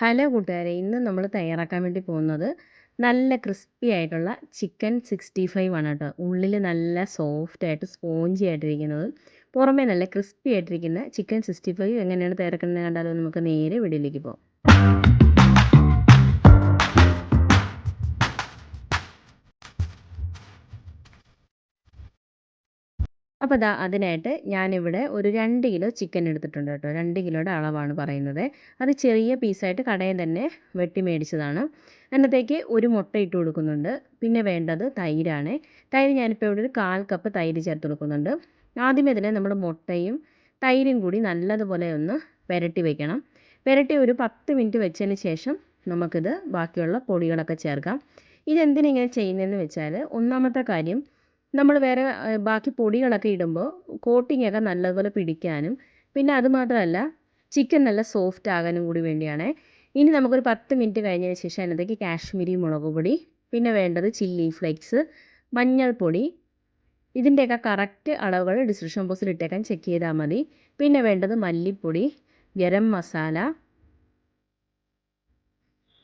Hello കൂട്ടുകാരെ ഇന്ന് നമ്മൾ തയ്യാറാക്കാൻ വേണ്ടി പോകുന്നത് നല്ല ക്രിസ്പി ആയിട്ടുള്ള ചിക്കൻ സിക്സ്റ്റി ഫൈവ് ആണ് കേട്ടോ. ഉള്ളിൽ നല്ല സോഫ്റ്റ് ആയിട്ട് സ്പോഞ്ചി ആയിട്ടിരിക്കുന്നത്. പുറമേ നല്ല ക്രിസ്പി ആയിട്ടിരിക്കുന്ന ചിക്കൻ സിക്സ്റ്റി ഫൈവ് എങ്ങനെയാണ് തയ്യാറാക്കുന്നത് കണ്ടാലും നമുക്ക് നേരെ വീഡിയോയിലേക്ക് പോകാം. അപ്പോൾ ദാ അതിനായിട്ട് ഞാനിവിടെ ഒരു രണ്ട് കിലോ ചിക്കൻ എടുത്തിട്ടുണ്ട് കേട്ടോ. രണ്ട് കിലോയുടെ അളവാണ് പറയുന്നത്. അത് ചെറിയ പീസായിട്ട് കടയിൽ തന്നെ വെട്ടി മേടിച്ചതാണ്. അതിനകത്തേക്ക് ഒരു മുട്ട ഇട്ട് കൊടുക്കുന്നുണ്ട്. പിന്നെ വേണ്ടത് തൈരാണ്. തൈര് ഞാനിപ്പോൾ ഇവിടെ ഒരു കാൽ കപ്പ് തൈര് ചേർത്ത് കൊടുക്കുന്നുണ്ട്. ആദ്യമേ തന്നെ നമ്മൾ മുട്ടയും തൈരും കൂടി നല്ലതുപോലെ ഒന്ന് പുരട്ടി വെക്കണം. പുരട്ടി ഒരു പത്ത് മിനിറ്റ് വെച്ചതിന് ശേഷം നമുക്കിത് ബാക്കിയുള്ള പൊടികളൊക്കെ ചേർക്കാം. ഇതെന്തിനിങ്ങനെ ചെയ്യുന്നതെന്ന് വെച്ചാൽ ഒന്നാമത്തെ കാര്യം നമ്മൾ വേറെ ബാക്കി പൊടികളൊക്കെ ഇടുമ്പോൾ കോട്ടിങ്ങൊക്കെ നല്ലതുപോലെ പിടിക്കാനും. പിന്നെ അതുമാത്രമല്ല ചിക്കൻ നല്ല സോഫ്റ്റ് ആകാനും കൂടി വേണ്ടിയാണ്. ഇനി നമുക്കൊരു പത്ത് മിനിറ്റ് കഴിഞ്ഞതിന് ശേഷം അതിനകത്തേക്ക് കാശ്മീരി മുളക് പൊടി പിന്നെ വേണ്ടത് ചില്ലി ഫ്ലേക്സ് മഞ്ഞൾപ്പൊടി. ഇതിന്റെയൊക്കെ കറക്റ്റ് അളവുകൾ ഡിസ്ക്രിപ്ഷൻ ബോക്സിൽ ഇട്ടേക്കാൻ ചെക്ക് ചെയ്താൽ മതി. പിന്നെ വേണ്ടത് മല്ലിപ്പൊടി ഗരം മസാല.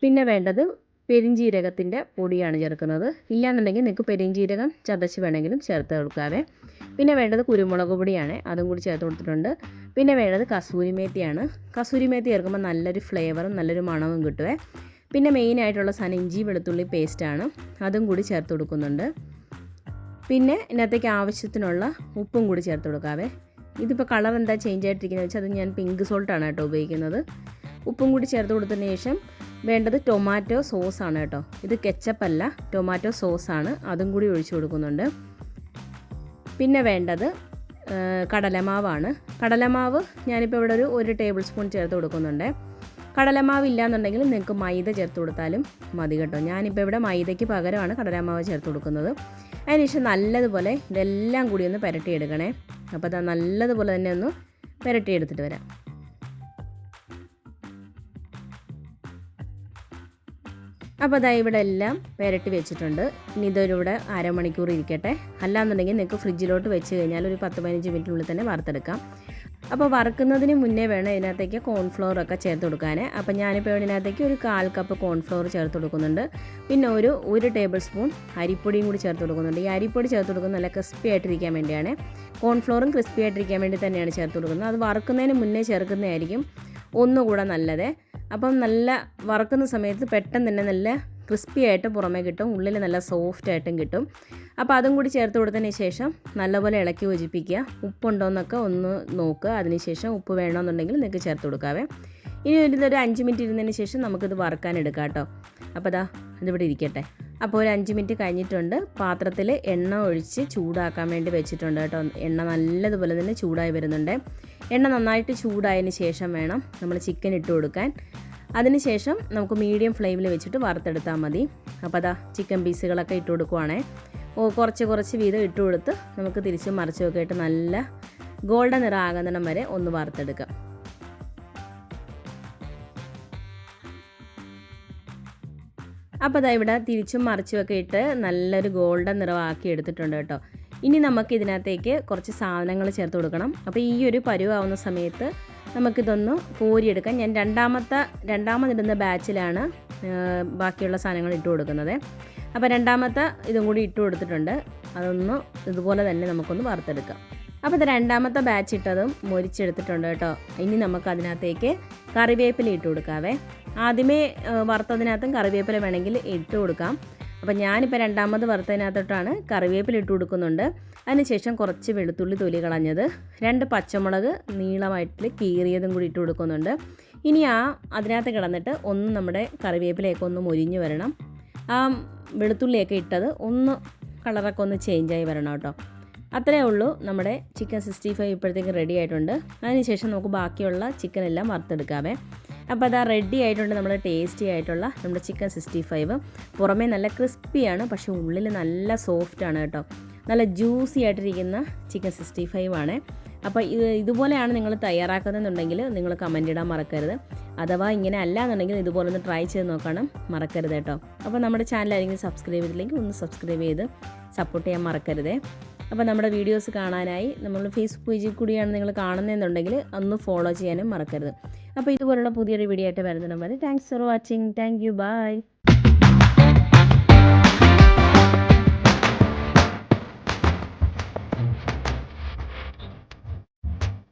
പിന്നെ വേണ്ടത് പെരിഞ്ജീരകത്തിന്റെ പൊടിയാണ് ചേർക്കുന്നത്. ഇല്ലാന്നുണ്ടെങ്കിൽ നിങ്ങൾക്ക് പെരിഞ്ജീരകം ചതച്ച് വേണമെങ്കിലും ചേർത്ത് കൊടുക്കാവേ. പിന്നെ വേണ്ടത് കുരുമുളക് പൊടിയാണ് അതും കൂടി ചേർത്ത് കൊടുത്തിട്ടുണ്ട്. പിന്നെ വേണ്ടത് കസൂരി മേത്തിയാണ്. കസൂരി മേത്തി ചേർക്കുമ്പോൾ നല്ലൊരു ഫ്ലേവറും നല്ലൊരു മണവും കിട്ടുവേ. പിന്നെ മെയിനായിട്ടുള്ള സാധനം ഇഞ്ചി വെളുത്തുള്ളി പേസ്റ്റാണ് അതും കൂടി ചേർത്ത് കൊടുക്കുന്നുണ്ട്. പിന്നെ ഇതിനകത്തേക്ക് ആവശ്യത്തിനുള്ള ഉപ്പും കൂടി ചേർത്ത് കൊടുക്കാവേ. ഇതിപ്പോൾ കളർ എന്താ ചേഞ്ച് ആയിട്ടിരിക്കുന്നത് വെച്ചാൽ അത് ഞാൻ പിങ്ക് സോൾട്ടാണ് കേട്ടോ ഉപയോഗിക്കുന്നത്. ഉപ്പും കൂടി ചേർത്ത് കൊടുത്തതിന് ശേഷം വേണ്ടത് ടൊമാറ്റോ സോസാണ് കേട്ടോ. ഇത് കെച്ചപ്പല്ല ടൊമാറ്റോ സോസാണ് അതും കൂടി ഒഴിച്ചു കൊടുക്കുന്നുണ്ട്. പിന്നെ വേണ്ടത് കടലമാവാണ്. കടലമാവ് ഞാനിപ്പോൾ ഇവിടെ ഒരു ഒരു ടേബിൾ സ്പൂൺ ചേർത്ത് കൊടുക്കുന്നുണ്ട്. കടലമാവ് ഇല്ലാന്നുണ്ടെങ്കിൽ നിങ്ങൾക്ക് മൈദ ചേർത്ത് കൊടുത്താലും മതി കേട്ടോ. ഞാനിപ്പോൾ ഇവിടെ മൈദയ്ക്ക് പകരമാണ് കടലമാവ് ചേർത്ത് കൊടുക്കുന്നത്. അതിനുശേഷം നല്ലതുപോലെ ഇതെല്ലാം കൂടി ഒന്ന് പുരട്ടിയെടുക്കണേ. അപ്പോൾ അത് നല്ലതുപോലെ തന്നെ ഒന്ന് പുരട്ടിയെടുത്തിട്ട് വരാം. അപ്പോൾ അതാ ഇവിടെ എല്ലാം പുരട്ടി വെച്ചിട്ടുണ്ട്. ഇനി ഇതൊരിവിടെ അരമണിക്കൂർ ഇരിക്കട്ടെ. അല്ലാന്നുണ്ടെങ്കിൽ നിങ്ങൾക്ക് ഫ്രിഡ്ജിലോട്ട് വെച്ച് കഴിഞ്ഞാൽ ഒരു പത്ത് പതിനഞ്ച് മിനിറ്റിനുള്ളിൽ തന്നെ വറുത്തെടുക്കാം. അപ്പോൾ വറുക്കുന്നതിന് മുന്നേ വേണം ഇതിനകത്തേക്ക് കോൺഫ്ലോർ ഒക്കെ ചേർത്ത് കൊടുക്കാൻ അപ്പോൾ ഞാനിപ്പോൾ ഇതിനകത്തേക്ക് ഒരു കാൽ കപ്പ് കോൺഫ്ലോർ ചേർത്ത് കൊടുക്കുന്നുണ്ട്. പിന്നെ ഒരു ഒരു ടേബിൾ സ്പൂൺ അരിപ്പൊടിയും കൂടി ചേർത്ത് കൊടുക്കുന്നുണ്ട്. ഈ അരിപ്പൊടി ചേർത്ത് കൊടുക്കുന്നത് നല്ല ക്രിസ്പി ആയിട്ടിരിക്കാൻ വേണ്ടിയാണ്. കോൺഫ്ലോറും ക്രിസ്പി ആയിട്ടിരിക്കാൻ വേണ്ടി തന്നെയാണ് ചേർത്ത് കൊടുക്കുന്നത്. അത് വറുക്കുന്നതിന് മുന്നേ ചേർക്കുന്നതായിരിക്കും. ഒന്നുകൂടെ നല്ലത്. അപ്പം നല്ല വറക്കുന്ന സമയത്ത് പെട്ടെന്ന് തന്നെ നല്ല ക്രിസ്പി ആയിട്ട് പുറമേ കിട്ടും. ഉള്ളിൽ നല്ല സോഫ്റ്റ് ആയിട്ടും കിട്ടും. അപ്പോൾ അതും കൂടി ചേർത്ത് കൊടുത്തതിന് ശേഷം നല്ലപോലെ ഇളക്കി യോജിപ്പിക്കുക. ഉപ്പുണ്ടോയെന്നൊക്കെ ഒന്ന് നോക്കുക. അതിനുശേഷം ഉപ്പ് വേണമെന്നുണ്ടെങ്കിൽ നിങ്ങൾക്ക് ചേർത്ത് കൊടുക്കാവേ. ഇനി ഒരു അഞ്ച് മിനിറ്റ് ഇരുന്നതിന് ശേഷം നമുക്കിത് വറുക്കാൻ എടുക്കാം കേട്ടോ. അപ്പോൾ അതാ ഇതിവിടെ ഇരിക്കട്ടെ. അപ്പോൾ ഒരു അഞ്ച് മിനിറ്റ് കഴിഞ്ഞിട്ടുണ്ട്. പാത്രത്തിൽ എണ്ണ ഒഴിച്ച് ചൂടാക്കാൻ വേണ്ടി വെച്ചിട്ടുണ്ട് കേട്ടോ. എണ്ണ നല്ലതുപോലെ തന്നെ ചൂടായി വരുന്നുണ്ട്. എണ്ണ നന്നായിട്ട് ചൂടായതിന് ശേഷം വേണം നമ്മൾ ചിക്കൻ ഇട്ട് കൊടുക്കാൻ. അതിനുശേഷം നമുക്ക് മീഡിയം ഫ്ലെയിമിൽ വെച്ചിട്ട് വറുത്തെടുത്താൽ മതി. അപ്പോൾ അതാ ചിക്കൻ പീസുകളൊക്കെ ഇട്ട് കൊടുക്കുവാണേ. ഓ കുറച്ച് കുറച്ച് വീതം ഇട്ട് കൊടുത്ത് നമുക്ക് തിരിച്ച് മറിച്ചൊക്കെ ആയിട്ട് നല്ല ഗോൾഡൻ നിറം ആകുന്നിടം വരെ ഒന്ന് വറുത്തെടുക്കാം. അപ്പോൾ അതാ ഇവിടെ തിരിച്ചും മറിച്ചുമൊക്കെ ഇട്ട് നല്ലൊരു ഗോൾഡൻ നിറമാക്കി എടുത്തിട്ടുണ്ട് കേട്ടോ. ഇനി നമുക്ക് ഇതിനകത്തേക്ക് കുറച്ച് സാധനങ്ങൾ ചേർത്ത് കൊടുക്കണം. അപ്പോൾ ഈ ഒരു പരുവാവുന്ന സമയത്ത് നമുക്കിതൊന്ന് കോരിയെടുക്കാം. ഞാൻ രണ്ടാമത്തെ രണ്ടാമതിടുന്ന ബാച്ചിലാണ് ബാക്കിയുള്ള സാധനങ്ങൾ ഇട്ട് കൊടുക്കുന്നത്. അപ്പോൾ രണ്ടാമത്തെ ഇതും കൂടി ഇട്ട് കൊടുത്തിട്ടുണ്ട്. അതൊന്ന് ഇതുപോലെ തന്നെ നമുക്കൊന്ന് വറുത്തെടുക്കാം. അപ്പോൾ ഇത് രണ്ടാമത്തെ ബാച്ച് ഇട്ടതും മൊരിച്ചെടുത്തിട്ടുണ്ട് കേട്ടോ. ഇനി നമുക്ക് അതിനകത്തേക്ക് കറിവേപ്പില ഇട്ട് കൊടുക്കാവേ. ആദ്യമേ വറുത്തതിനകത്തും കറിവേപ്പില വേണമെങ്കിൽ ഇട്ട് കൊടുക്കാം. അപ്പോൾ ഞാനിപ്പോൾ രണ്ടാമത് വറുത്തതിനകത്തോട്ടാണ് കറിവേപ്പില ഇട്ട് കൊടുക്കുന്നുണ്ട്. അതിനുശേഷം കുറച്ച് വെളുത്തുള്ളി തൊലി കളഞ്ഞത് രണ്ട് പച്ചമുളക് നീളമായിട്ട് കീറിയതും കൂടി ഇട്ട് കൊടുക്കുന്നുണ്ട്. ഇനി ആ അതിനകത്ത് കിടന്നിട്ട് ഒന്ന് നമ്മുടെ കറിവേപ്പിലയൊക്കെ ഒന്ന് മൊരിഞ്ഞു വരണം. ആ വെളുത്തുള്ളിയൊക്കെ ഇട്ടത് ഒന്ന് കളറൊക്കെ ഒന്ന് ചേഞ്ചായി വരണം കേട്ടോ. അത്രയേ ഉള്ളൂ നമ്മുടെ ചിക്കൻ സിക്സ്റ്റി ഫൈവ് ഇപ്പോഴത്തേക്ക് റെഡി ആയിട്ടുണ്ട്. അതിനുശേഷം നമുക്ക് ബാക്കിയുള്ള ചിക്കൻ എല്ലാം വറുത്തെടുക്കാമേ. അപ്പോൾ അതാ റെഡി ആയിട്ടുണ്ട് നമ്മുടെ ടേസ്റ്റി ആയിട്ടുള്ള നമ്മുടെ ചിക്കൻ സിക്സ്റ്റി ഫൈവ് പുറമേ നല്ല ക്രിസ്പിയാണ് പക്ഷേ ഉള്ളിൽ നല്ല സോഫ്റ്റാണ് കേട്ടോ. നല്ല ജ്യൂസി ആയിട്ടിരിക്കുന്ന ചിക്കൻ സിക്സ്റ്റി ഫൈവ് ആണ്. അപ്പോൾ ഇത് ഇതുപോലെയാണ് നിങ്ങൾ തയ്യാറാക്കുന്നതെന്നുണ്ടെങ്കിൽ നിങ്ങൾ കമന്റ് ഇടാൻ മറക്കരുത്. അഥവാ ഇങ്ങനെ അല്ല എന്നുണ്ടെങ്കിൽ ഇതുപോലെ ഒന്ന് ട്രൈ ചെയ്ത് നോക്കണം മറക്കരുത് കേട്ടോ. അപ്പോൾ നമ്മുടെ ചാനൽ ആരെങ്കിലും സബ്സ്ക്രൈബ് ചെയ്തില്ലെങ്കിൽ ഒന്ന് സബ്സ്ക്രൈബ് ചെയ്ത് സപ്പോർട്ട് ചെയ്യാൻ മറക്കരുതേ. അപ്പോൾ നമ്മുടെ വീഡിയോസ് കാണാനായി നമ്മൾ ഫേസ്ബുക്ക് പേജിൽ കൂടിയാണ് നിങ്ങൾ കാണുന്നതെന്നുണ്ടെങ്കിൽ ഒന്ന് ഫോളോ ചെയ്യാനും മറക്കരുത്. അപ്പോൾ ഇതുപോലുള്ള പുതിയൊരു വീഡിയോ ആയിട്ട് വരുന്നതിനും വരെ thanks for watching thank you bye